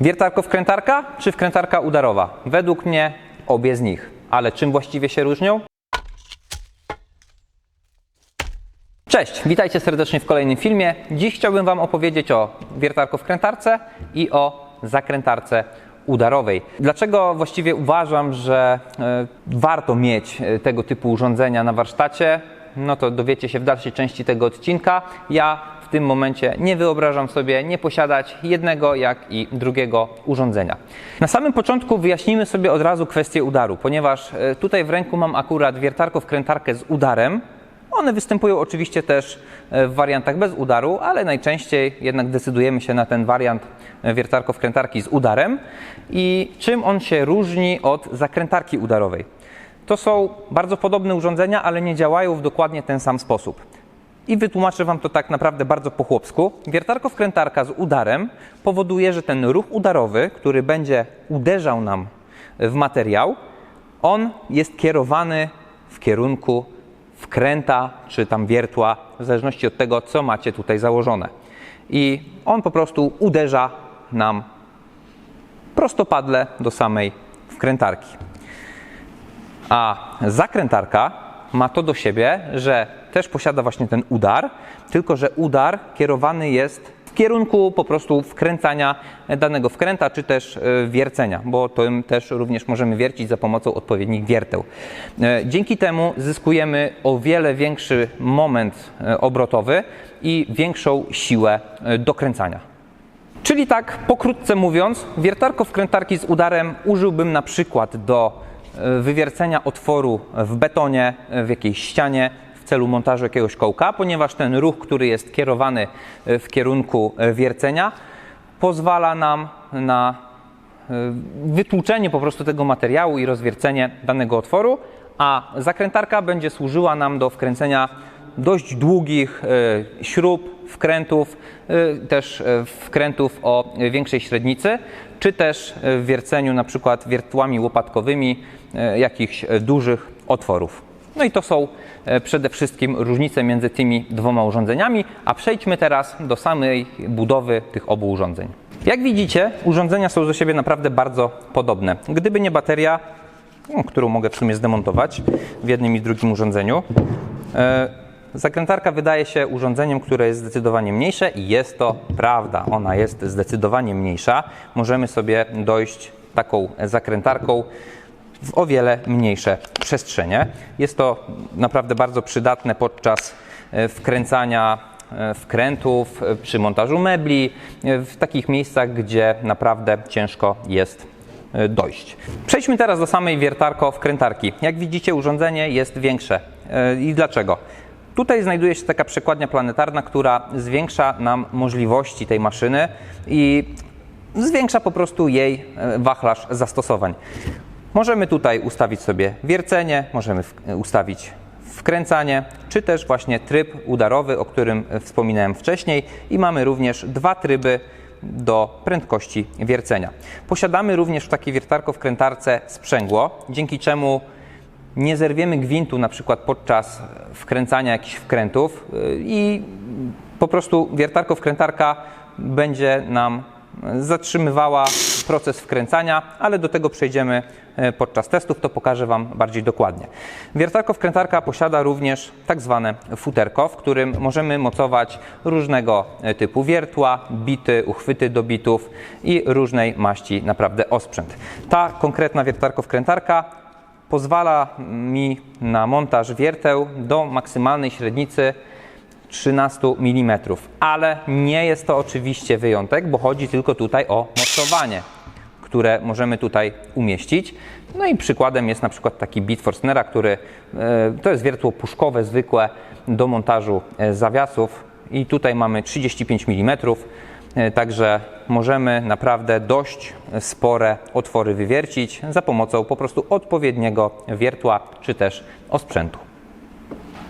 Wiertarko-wkrętarka czy wkrętarka udarowa? Według mnie obie z nich. Ale czym właściwie się różnią? Cześć, witajcie serdecznie w kolejnym filmie. Dziś chciałbym Wam opowiedzieć o wiertarko-wkrętarce i o zakrętarce udarowej. Dlaczego właściwie uważam, że e, warto mieć e, tego typu urządzenia na warsztacie? No to dowiecie się w dalszej części tego odcinka. Ja w tym momencie nie wyobrażam sobie nie posiadać jednego jak i drugiego urządzenia. Na samym początku wyjaśnimy sobie od razu kwestię udaru, ponieważ e, tutaj w ręku mam akurat wiertarko-wkrętarkę z udarem, one występują oczywiście też e, w wariantach bez udaru, ale najczęściej jednak decydujemy się na ten wariant e, wiertarko-wkrętarki z udarem. I czym on się różni od zakrętarki udarowej? To są bardzo podobne urządzenia, ale nie działają w dokładnie ten sam sposób. I wytłumaczę Wam to tak naprawdę bardzo po chłopsku. Wiertarko-wkrętarka z udarem powoduje, że ten ruch udarowy, który będzie uderzał nam w materiał, on jest kierowany w kierunku wkręta czy tam wiertła, w zależności od tego, co macie tutaj założone. I on po prostu uderza nam prostopadle do samej wkrętarki. A zakrętarka ma to do siebie, że też posiada właśnie ten udar, tylko że udar kierowany jest w kierunku po prostu wkręcania danego wkręta, czy też e, wiercenia, bo tym też również możemy wiercić za pomocą odpowiednich wierteł. E, Dzięki temu zyskujemy o wiele większy moment e, obrotowy i większą siłę dokręcania. Czyli tak, pokrótce mówiąc, wiertarko wkrętarki z udarem użyłbym na przykład do wywiercenia otworu w betonie, w jakiejś ścianie celu montażu jakiegoś kołka, ponieważ ten ruch, który jest kierowany e, w kierunku e, wiercenia, pozwala nam na e, wytłuczenie po prostu tego materiału i rozwiercenie danego otworu, a zakrętarka będzie służyła nam do wkręcenia dość długich śrub, wkrętów, też wkrętów o większej średnicy, czy też w wierceniu na przykład wiertłami łopatkowymi jakichś dużych otworów. No i to są e, przede wszystkim różnice między tymi dwoma urządzeniami, a przejdźmy teraz do samej budowy tych obu urządzeń. Jak widzicie, urządzenia są do siebie naprawdę bardzo podobne. Gdyby nie bateria, no, którą mogę w sumie zdemontować w jednym i drugim urządzeniu, e, Zakrętarka wydaje się urządzeniem, które jest zdecydowanie mniejsze i jest to prawda. Ona jest zdecydowanie mniejsza. Możemy sobie dojść taką zakrętarką w o wiele mniejsze przestrzenie. Jest to naprawdę bardzo przydatne podczas e, wkręcania e, wkrętów, e, przy montażu mebli, w takich miejscach, gdzie naprawdę ciężko jest dojść. Przejdźmy teraz do samej wiertarko-wkrętarki. Jak widzicie, urządzenie jest większe. I dlaczego? Tutaj znajduje się taka przekładnia planetarna, która zwiększa nam możliwości tej maszyny i zwiększa po prostu jej wachlarz zastosowań. Możemy tutaj ustawić sobie wiercenie, możemy ustawić wkręcanie, czy też właśnie tryb udarowy, o którym e, wspominałem wcześniej i mamy również dwa tryby do prędkości wiercenia. Posiadamy również w takiej wiertarko-wkrętarce sprzęgło, dzięki czemu nie zerwiemy gwintu na przykład podczas wkręcania jakichś wkrętów y, i po prostu wiertarko-wkrętarka będzie nam zatrzymywała proces wkręcania, ale do tego przejdziemy e, podczas testów, to pokażę Wam bardziej dokładnie. Wiertarko-wkrętarka posiada również tak zwane futerko, w którym możemy mocować różnego e, typu wiertła, bity, uchwyty do bitów i różnej maści naprawdę osprzęt. Ta konkretna wiertarko-wkrętarka pozwala mi na montaż wierteł do maksymalnej średnicy 13 mm, ale nie jest to oczywiście wyjątek, bo chodzi tylko tutaj o mocowanie, które możemy tutaj umieścić. No i przykładem jest na przykład taki bit Forstnera, który e, to jest wiertło puszkowe zwykłe do montażu e, zawiasów i tutaj mamy 35 mm, e, także możemy naprawdę dość spore otwory wywiercić za pomocą po prostu odpowiedniego wiertła czy też osprzętu.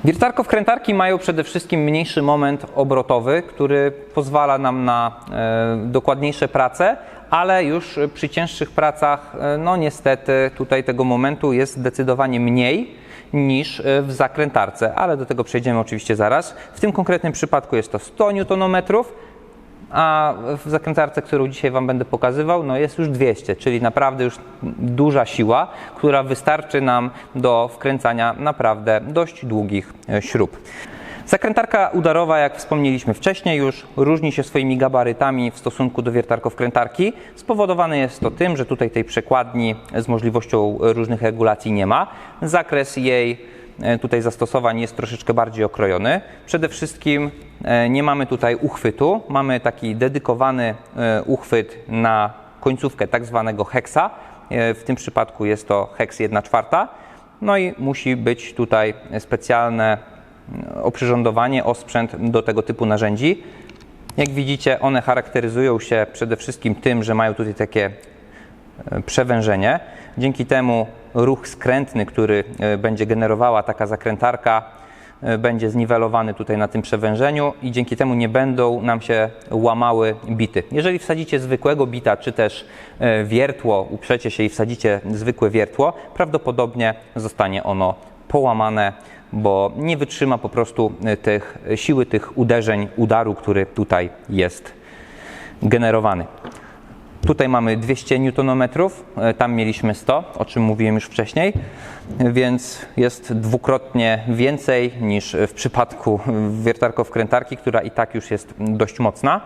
Wiertarko-wkrętarki mają przede wszystkim mniejszy moment obrotowy, który pozwala nam na e, dokładniejsze prace, ale już przy cięższych pracach, e, no niestety tutaj tego momentu jest zdecydowanie mniej niż e, w zakrętarce, ale do tego przejdziemy oczywiście zaraz. W tym konkretnym przypadku jest to 100 Nm, a w zakrętarce, którą dzisiaj Wam będę pokazywał, no jest już 200, czyli naprawdę już duża siła, która wystarczy nam do wkręcania naprawdę dość długich e, śrub. Zakrętarka udarowa, jak wspomnieliśmy wcześniej już, różni się swoimi gabarytami w stosunku do wiertarkowkrętarki. Spowodowane jest to tym, że tutaj tej przekładni z możliwością różnych regulacji nie ma. Zakres jej e, tutaj zastosowań jest troszeczkę bardziej okrojony. Przede wszystkim e, nie mamy tutaj uchwytu, mamy taki dedykowany e, uchwyt na końcówkę tak zwanego heksa. W tym przypadku jest to heks 1 czwarta. No i musi być tutaj specjalne oprzyrządowanie, osprzęt do tego typu narzędzi. Jak widzicie, one charakteryzują się przede wszystkim tym, że mają tutaj takie e, przewężenie. Dzięki temu ruch skrętny, który e, będzie generowała taka zakrętarka, e, będzie zniwelowany tutaj na tym przewężeniu i dzięki temu nie będą nam się łamały bity. Jeżeli wsadzicie zwykłego bita, czy też wiertło, uprzecie się i wsadzicie zwykłe wiertło, prawdopodobnie zostanie ono połamane, bo nie wytrzyma po prostu e, tych siły tych uderzeń, udaru, który tutaj jest generowany. Tutaj mamy 200 Nm, e, tam mieliśmy 100, o czym mówiłem już wcześniej, więc jest dwukrotnie więcej niż w przypadku wiertarko-wkrętarki, która i tak już jest dość mocna.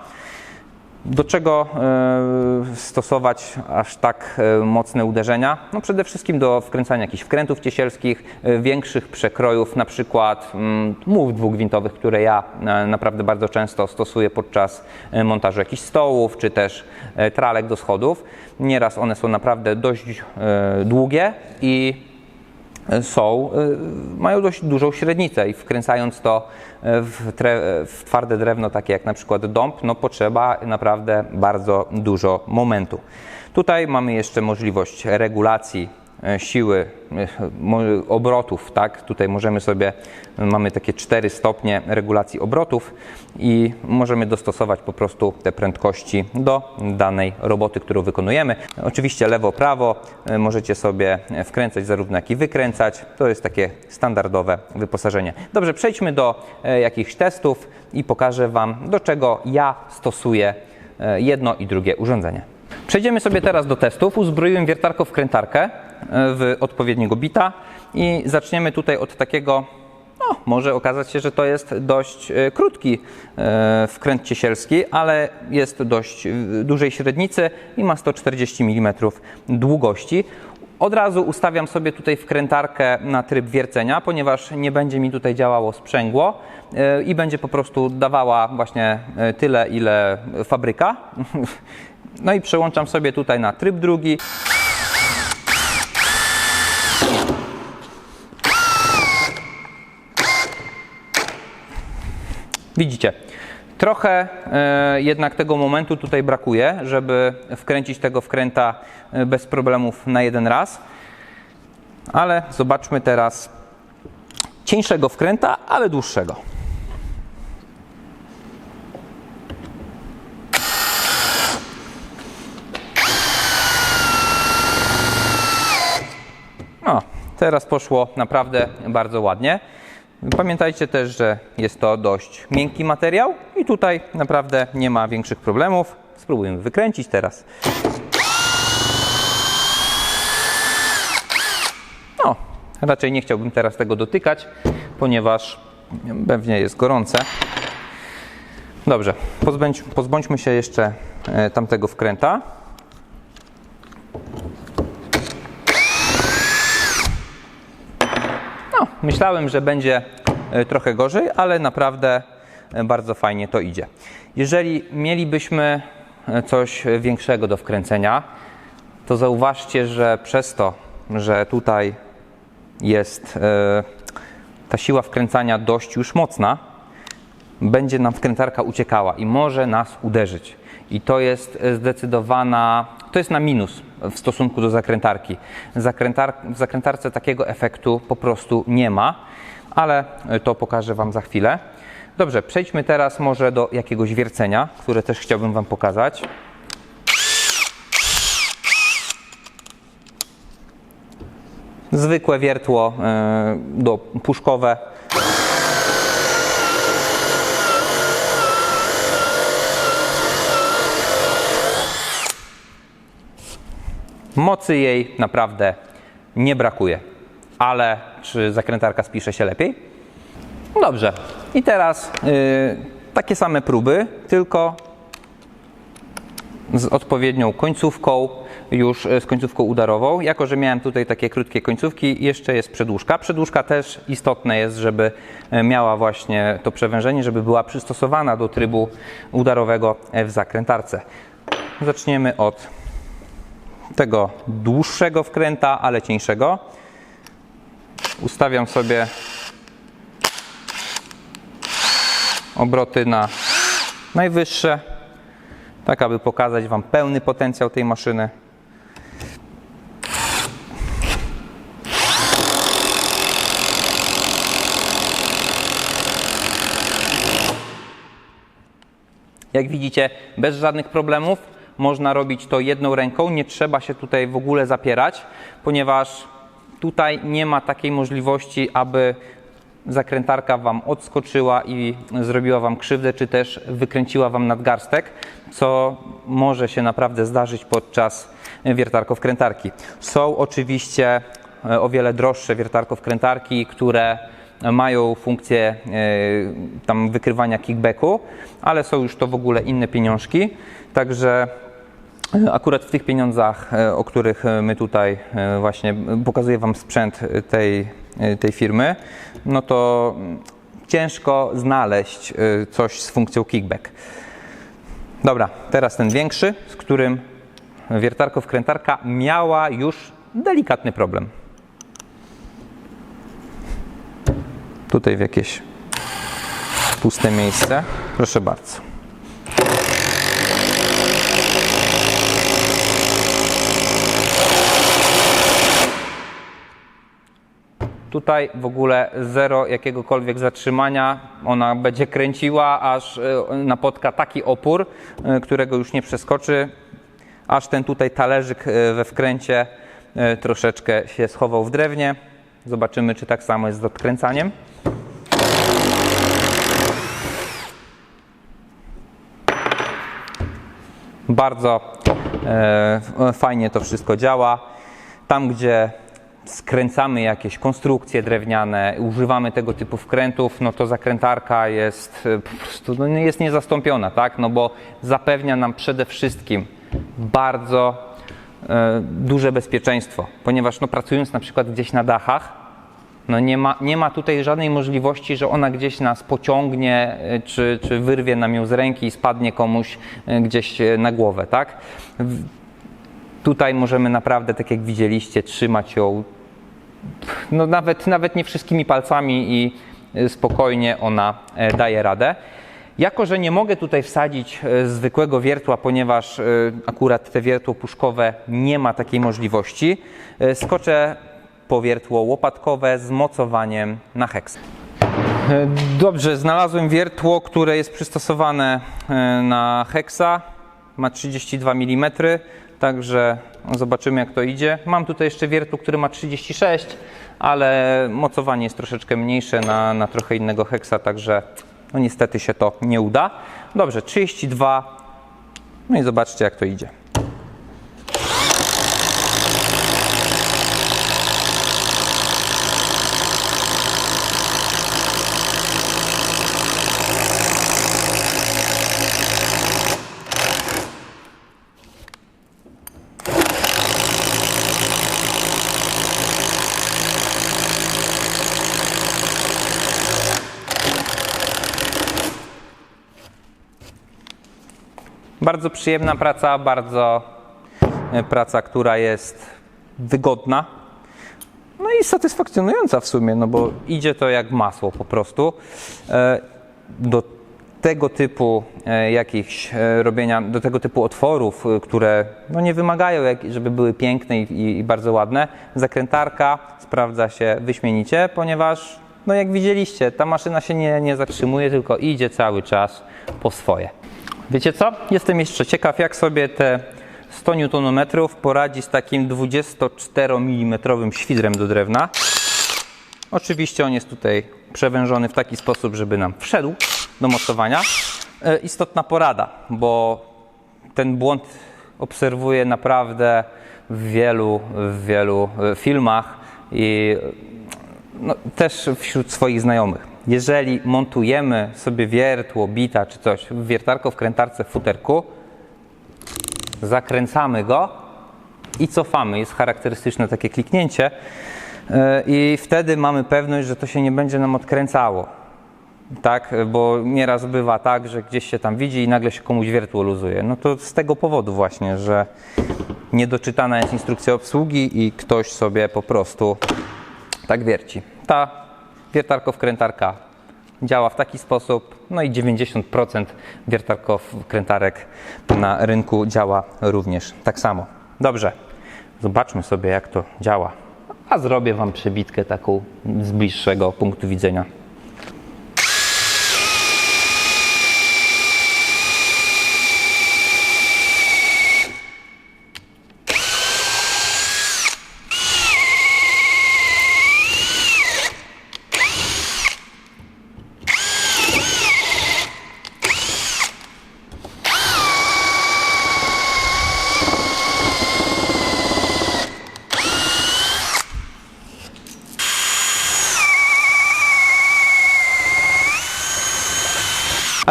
Do czego e, stosować aż tak e, mocne uderzenia? No przede wszystkim do wkręcania jakichś wkrętów ciesielskich, e, większych przekrojów, na przykład mm, muł dwugwintowych, które ja naprawdę bardzo często stosuję podczas montażu jakichś stołów, czy też tralek do schodów. Nieraz one są naprawdę dość długie i są, y, mają dość dużą średnicę i wkręcając to w, tre, w twarde drewno, takie jak na przykład dąb, no potrzeba naprawdę bardzo dużo momentu. Tutaj mamy jeszcze możliwość regulacji e, siły e, obrotów, tak? Tutaj możemy sobie, mamy takie 4 stopnie regulacji obrotów i możemy dostosować po prostu te prędkości do danej roboty, którą wykonujemy. Oczywiście lewo, prawo e, możecie sobie wkręcać zarówno jak i wykręcać. To jest takie standardowe wyposażenie. Dobrze, przejdźmy do e, jakichś testów i pokażę Wam, do czego ja stosuję e, jedno i drugie urządzenie. Przejdziemy sobie teraz do testów. Uzbroiłem wiertarką wkrętarkę e, w odpowiedniego bita i zaczniemy tutaj od takiego, no może okazać się, że to jest dość e, krótki e, wkręt ciesielski, ale jest dość e, dużej średnicy i ma 140 mm długości. Od razu ustawiam sobie tutaj wkrętarkę na tryb wiercenia, ponieważ nie będzie mi tutaj działało sprzęgło e, i będzie po prostu dawała właśnie e, tyle, ile fabryka. No i przełączam sobie tutaj na tryb drugi. Widzicie, trochę e, jednak tego momentu tutaj brakuje, żeby wkręcić tego wkręta e, bez problemów na jeden raz. Ale zobaczmy teraz cieńszego wkręta, ale dłuższego. No, teraz poszło naprawdę bardzo ładnie. Pamiętajcie też, że jest to dość miękki materiał i tutaj naprawdę nie ma większych problemów. Spróbujemy wykręcić teraz. No, raczej nie chciałbym teraz tego dotykać, ponieważ pewnie jest gorące. Dobrze, pozbądź, pozbądźmy się jeszcze e, tamtego wkręta. Myślałem, że będzie e, trochę gorzej, ale naprawdę e, bardzo fajnie to idzie. Jeżeli mielibyśmy e, coś większego do wkręcenia, to zauważcie, że przez to, że tutaj jest ta siła wkręcania dość już mocna, będzie nam wkrętarka uciekała i może nas uderzyć. I to jest zdecydowana, to jest na minus w stosunku do zakrętarki. Zakrętar, w zakrętarce takiego efektu po prostu nie ma, ale to pokażę Wam za chwilę. Dobrze, przejdźmy teraz może do jakiegoś wiercenia, które też chciałbym Wam pokazać. Zwykłe wiertło e, do puszkowe Mocy jej naprawdę nie brakuje. Ale czy zakrętarka spisze się lepiej? Dobrze. I teraz y, takie same próby, tylko z odpowiednią końcówką, już e, z końcówką udarową. Jako, że miałem tutaj takie krótkie końcówki, jeszcze jest przedłużka. Przedłużka też istotne jest, żeby e, miała właśnie to przewężenie, żeby była przystosowana do trybu udarowego w zakrętarce. Zaczniemy od tego dłuższego wkręta, ale cieńszego. Ustawiam sobie obroty na najwyższe, tak aby pokazać Wam pełny potencjał tej maszyny. Jak widzicie, bez żadnych problemów można robić to jedną ręką, nie trzeba się tutaj w ogóle zapierać, ponieważ tutaj nie ma takiej możliwości, aby zakrętarka Wam odskoczyła i zrobiła Wam krzywdę, czy też wykręciła Wam nadgarstek, co może się naprawdę zdarzyć podczas wiertarkowkrętarki. Są oczywiście e, o wiele droższe wiertarkowkrętarki, które mają funkcję e, tam wykrywania kickbacku, ale są już to w ogóle inne pieniążki, także Akurat w tych pieniądzach, e, o których e, my tutaj e, właśnie pokazuję Wam sprzęt tej, tej firmy, no to mm, ciężko znaleźć coś z funkcją kickback. Dobra, teraz ten większy, z którym wiertarko-wkrętarka miała już delikatny problem. Tutaj w jakieś puste miejsce. Proszę bardzo. Tutaj w ogóle zero jakiegokolwiek zatrzymania. Ona będzie kręciła, aż e, napotka taki opór, e, którego już nie przeskoczy. Aż ten tutaj talerzyk e, we wkręcie troszeczkę się schował w drewnie. Zobaczymy, czy tak samo jest z odkręcaniem. Bardzo fajnie to wszystko działa. Tam, gdzie skręcamy jakieś konstrukcje drewniane, używamy tego typu wkrętów, no to zakrętarka jest e, po prostu no, jest niezastąpiona, tak? No bo zapewnia nam przede wszystkim bardzo e, duże bezpieczeństwo, ponieważ no, pracując na przykład gdzieś na dachach, no nie ma, nie ma tutaj żadnej możliwości, że ona gdzieś nas pociągnie, e, czy, czy wyrwie nam ją z ręki i spadnie komuś gdzieś na głowę, tak? Tutaj możemy naprawdę, tak jak widzieliście, trzymać ją no nawet, nawet nie wszystkimi palcami i y, spokojnie ona e, daje radę. Jako, że nie mogę tutaj wsadzić e, zwykłego wiertła, ponieważ e, akurat te wiertło puszkowe nie ma takiej możliwości, e, skoczę po wiertło łopatkowe z mocowaniem na heks. E, Dobrze, znalazłem wiertło, które jest przystosowane e, na heksa. Ma 32 mm, także zobaczymy jak to idzie. Mam tutaj jeszcze wiertło, który ma 36, ale mocowanie jest troszeczkę mniejsze na, na trochę innego heksa, także no niestety się to nie uda. Dobrze, 32. No i zobaczcie jak to idzie. Bardzo przyjemna praca, bardzo e, praca, która jest wygodna. No i satysfakcjonująca w sumie, no bo idzie to jak masło po prostu. E, Do tego typu e, jakichś robienia, do tego typu otworów, które no nie wymagają, żeby były piękne i, i bardzo ładne, zakrętarka sprawdza się wyśmienicie, ponieważ no jak widzieliście, ta maszyna się nie, nie zatrzymuje, tylko idzie cały czas po swoje. Wiecie co? Jestem jeszcze ciekaw, jak sobie te 100 Nm poradzi z takim 24 mm świdrem do drewna. Oczywiście on jest tutaj przewężony w taki sposób, żeby nam wszedł do mocowania. E, istotna porada, bo ten błąd obserwuję naprawdę w wielu, w wielu e, filmach i no, też wśród swoich znajomych. Jeżeli montujemy sobie wiertło, bita czy coś, wiertarko w krętarce w futerku, zakręcamy go i cofamy. Jest charakterystyczne takie kliknięcie yy, i wtedy mamy pewność, że to się nie będzie nam odkręcało. Tak, bo nieraz bywa tak, że gdzieś się tam widzi i nagle się komuś wiertło luzuje. No to z tego powodu właśnie, że niedoczytana jest instrukcja obsługi i ktoś sobie po prostu tak wierci. Ta wiertarko-wkrętarka działa w taki sposób, no i 90% wiertarko-wkrętarek na rynku działa również tak samo. Dobrze, zobaczmy sobie jak to działa. A zrobię Wam przebitkę taką z bliższego punktu widzenia.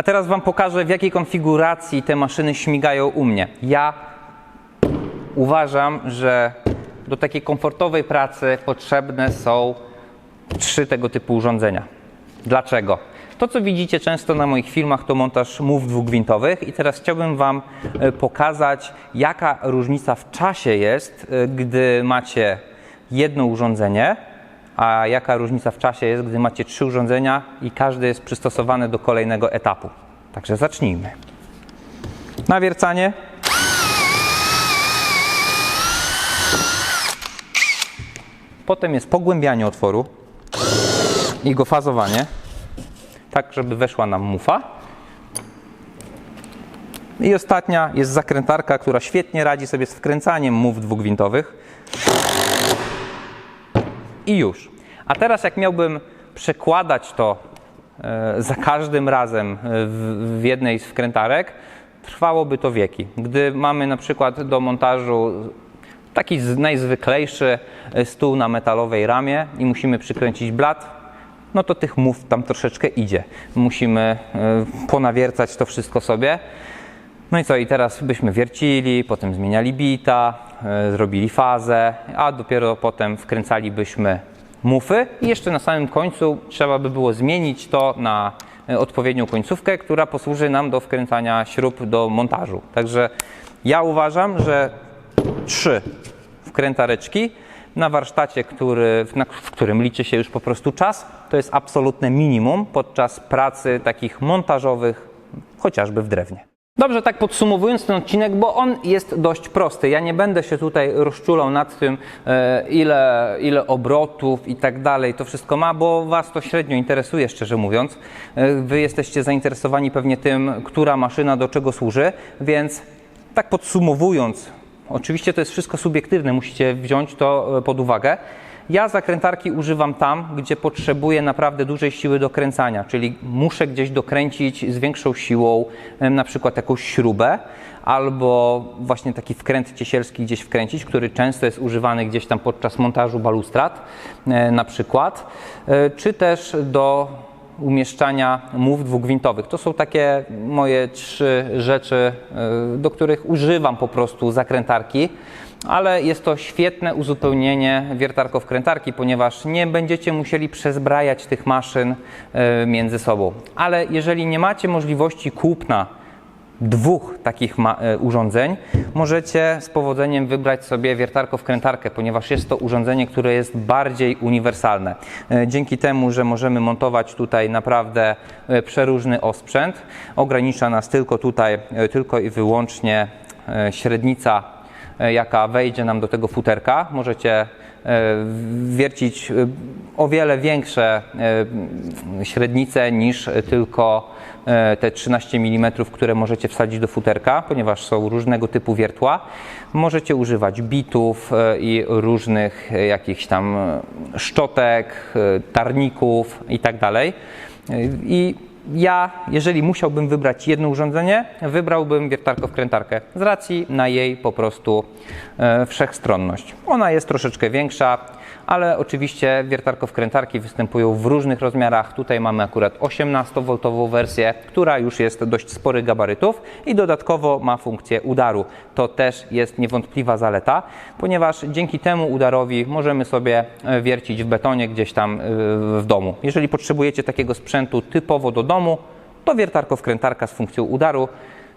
A teraz Wam pokażę, w jakiej konfiguracji te maszyny śmigają u mnie. Ja uważam, że do takiej komfortowej pracy potrzebne są trzy tego typu urządzenia. Dlaczego? To, co widzicie często na moich filmach, to montaż mów dwugwintowych i teraz chciałbym Wam e, pokazać, jaka różnica w czasie jest, e, gdy macie jedno urządzenie, a jaka różnica w czasie jest, gdy macie trzy urządzenia i każdy jest przystosowany do kolejnego etapu. Także zacznijmy. Nawiercanie. Potem jest pogłębianie otworu i go fazowanie, tak żeby weszła nam mufa. I ostatnia jest zakrętarka, która świetnie radzi sobie z wkręcaniem mów dwugwintowych. I już. A teraz, jak miałbym przekładać to e, za każdym razem e, w, jednej z wkrętarek, trwałoby to wieki. Gdy mamy na przykład do montażu taki najzwyklejszy e, stół na metalowej ramie i musimy przykręcić blat, no to tych mów tam troszeczkę idzie. Musimy ponawiercać to wszystko sobie. No i co, i teraz byśmy wiercili, potem zmieniali bita, zrobili fazę, a dopiero potem wkręcalibyśmy mufy i jeszcze na samym końcu trzeba by było zmienić to na e, odpowiednią końcówkę, która posłuży nam do wkręcania śrub do montażu. Także ja uważam, że trzy wkrętareczki na warsztacie, który, w którym liczy się już po prostu czas, to jest absolutne minimum podczas pracy takich montażowych, chociażby w drewnie. Dobrze, tak podsumowując ten odcinek, bo on jest dość prosty. Ja nie będę się tutaj rozczulał nad tym, e, ile, ile obrotów i tak dalej to wszystko ma, bo Was to średnio interesuje, szczerze mówiąc. E, Wy jesteście zainteresowani pewnie tym, która maszyna do czego służy, więc tak podsumowując, oczywiście to jest wszystko subiektywne, musicie wziąć to e, pod uwagę. Ja zakrętarki używam tam, gdzie potrzebuję naprawdę dużej siły do kręcania, czyli muszę gdzieś dokręcić z większą siłą, na przykład jakąś śrubę, albo właśnie taki wkręt ciesielski gdzieś wkręcić, który często jest używany gdzieś tam podczas montażu balustrad e, na przykład, e, czy też do umieszczania mów dwugwintowych. To są takie moje trzy rzeczy, e, do których używam po prostu zakrętarki, ale jest to świetne uzupełnienie wiertarko-wkrętarki, ponieważ nie będziecie musieli przezbrajać tych maszyn e, między sobą. Ale jeżeli nie macie możliwości kupna dwóch takich e, urządzeń, możecie z powodzeniem wybrać sobie wiertarko-wkrętarkę, ponieważ jest to urządzenie, które jest bardziej uniwersalne. E, Dzięki temu, że możemy montować tutaj naprawdę e, przeróżny osprzęt, ogranicza nas tylko tutaj, tylko i wyłącznie średnica jaka wejdzie nam do tego futerka. Możecie e, wiercić e, o wiele większe e, średnice niż tylko e, te 13 mm, które możecie wsadzić do futerka, ponieważ są różnego typu wiertła. Możecie używać bitów e, i różnych e, jakichś tam e, szczotek, e, tarników i tak. E, ja, jeżeli musiałbym wybrać jedno urządzenie, wybrałbym wiertarko-wkrętarkę z racji na jej po prostu e, wszechstronność. Ona jest troszeczkę większa, ale oczywiście wiertarko-wkrętarki występują w różnych rozmiarach. Tutaj mamy akurat 18V wersję, która już jest dość sporych gabarytów i dodatkowo ma funkcję udaru. To też jest niewątpliwa zaleta, ponieważ dzięki temu udarowi możemy sobie e, wiercić w betonie gdzieś tam e, w domu. Jeżeli potrzebujecie takiego sprzętu typowo do domu, to wiertarko-wkrętarka z funkcją udaru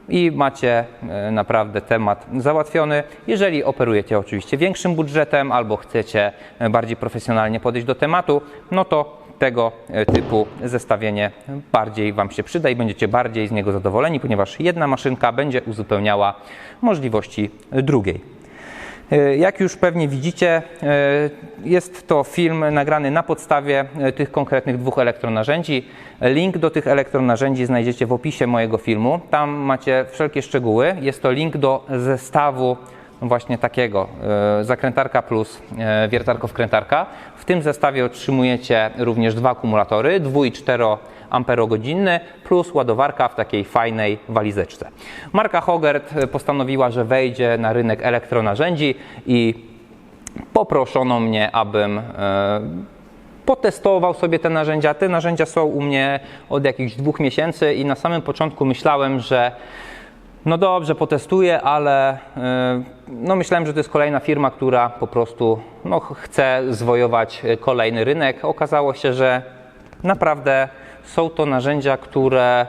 i macie e, naprawdę temat załatwiony. Jeżeli operujecie oczywiście większym budżetem albo chcecie e, bardziej profesjonalnie podejść do tematu, no to tego e, typu zestawienie bardziej Wam się przyda i będziecie bardziej z niego zadowoleni, ponieważ jedna maszynka będzie uzupełniała możliwości drugiej. E, Jak już pewnie widzicie, e, jest to film nagrany na podstawie e, tych konkretnych dwóch elektronarzędzi. Link do tych elektronarzędzi znajdziecie w opisie mojego filmu. Tam macie wszelkie szczegóły. Jest to link do zestawu właśnie takiego zakrętarka plus wiertarko-wkrętarka. W tym zestawie otrzymujecie również dwa akumulatory, 2 i 4 amperogodzinny plus ładowarka w takiej fajnej walizeczce. Marka Hogert postanowiła, że wejdzie na rynek elektronarzędzi i poproszono mnie, abym e, potestował sobie te narzędzia. Te narzędzia są u mnie od jakichś dwóch miesięcy i na samym początku myślałem, że no dobrze, potestuję, ale yy, no myślałem, że to jest kolejna firma, która po prostu no, chce zwojować kolejny rynek. Okazało się, że naprawdę są to narzędzia, które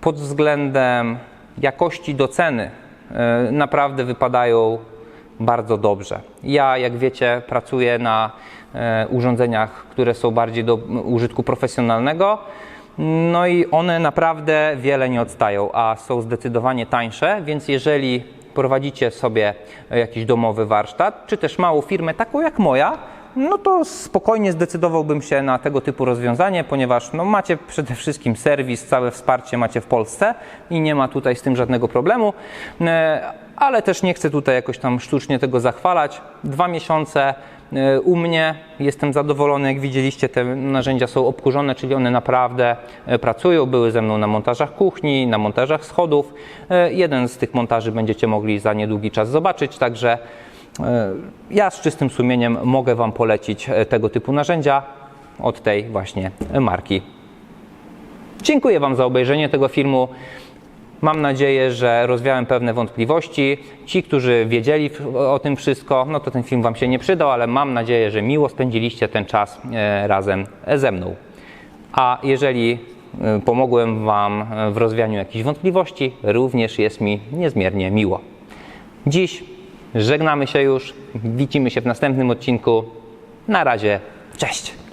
pod względem jakości do ceny yy, naprawdę wypadają bardzo dobrze. Ja, jak wiecie, pracuję na urządzeniach, które są bardziej do użytku profesjonalnego. No i one naprawdę wiele nie odstają, a są zdecydowanie tańsze, więc jeżeli prowadzicie sobie jakiś domowy warsztat, czy też małą firmę, taką jak moja, no to spokojnie zdecydowałbym się na tego typu rozwiązanie, ponieważ no, macie przede wszystkim serwis, całe wsparcie macie w Polsce i nie ma tutaj z tym żadnego problemu. E, Ale też nie chcę tutaj jakoś tam sztucznie tego zachwalać. Dwa miesiące e, u mnie jestem zadowolony. Jak widzieliście, te narzędzia są obkurzone, czyli one naprawdę e, pracują. Były ze mną na montażach kuchni, na montażach schodów. E, Jeden z tych montaży będziecie mogli za niedługi czas zobaczyć, także E, Ja z czystym sumieniem mogę Wam polecić e, tego typu narzędzia od tej właśnie marki. Dziękuję Wam za obejrzenie tego filmu. Mam nadzieję, że rozwiałem pewne wątpliwości. Ci, którzy wiedzieli o tym wszystko, no to ten film Wam się nie przydał, ale mam nadzieję, że miło spędziliście ten czas e, razem ze mną. A jeżeli e, pomogłem Wam w rozwianiu jakichś wątpliwości, również jest mi niezmiernie miło. Dziś żegnamy się już. Widzimy się w następnym odcinku. Na razie, cześć!